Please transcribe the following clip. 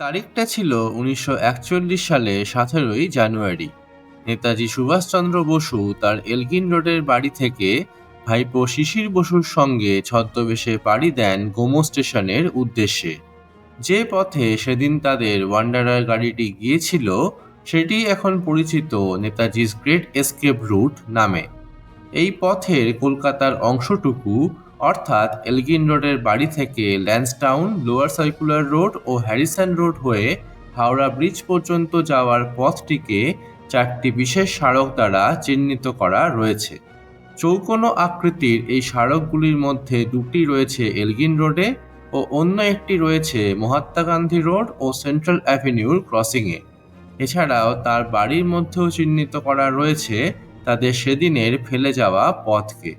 তারিখটা ছিল উনিশশো একচল্লিশ সালে সতেরোই জানুয়ারি। নেতাজি সুভাষচন্দ্র বসু তার এলগিন রোডের বাড়ি থেকে ভাইপো শিশির বসুর সঙ্গে ছদ্মবেশে পাড়ি দেন গোমো স্টেশনের উদ্দেশ্যে। যে পথে সেদিন তাদের ওয়ান্ডারার গাড়িটি গিয়েছিল, সেটি এখন পরিচিত নেতাজিস গ্রেট এসকেপ রুট নামে। এই পথের কলকাতার অংশটুকু অর্থাৎ এলগিন রোডের বাড়ি থেকে ল্যান্সটাউন, লোয়ার সার্কুলার রোড ও হ্যারিসন রোড হয়ে হাওড়া ব্রিজ পর্যন্ত যাওয়ার পথটিকে চারটি বিশেষ স্মারক দ্বারা চিহ্নিত করা রয়েছে। চৌকোনো আকৃতির এই স্মারকগুলির মধ্যে দুটি রয়েছে এলগিন রোডে ও অন্য একটি রয়েছে মহাত্মা গান্ধী রোড ও সেন্ট্রাল অ্যাভিনিউর ক্রসিংয়ে। এছাড়াও তার বাড়ির মধ্যেও চিহ্নিত করা রয়েছে তাদের সেদিনের ফেলে যাওয়া পথকে।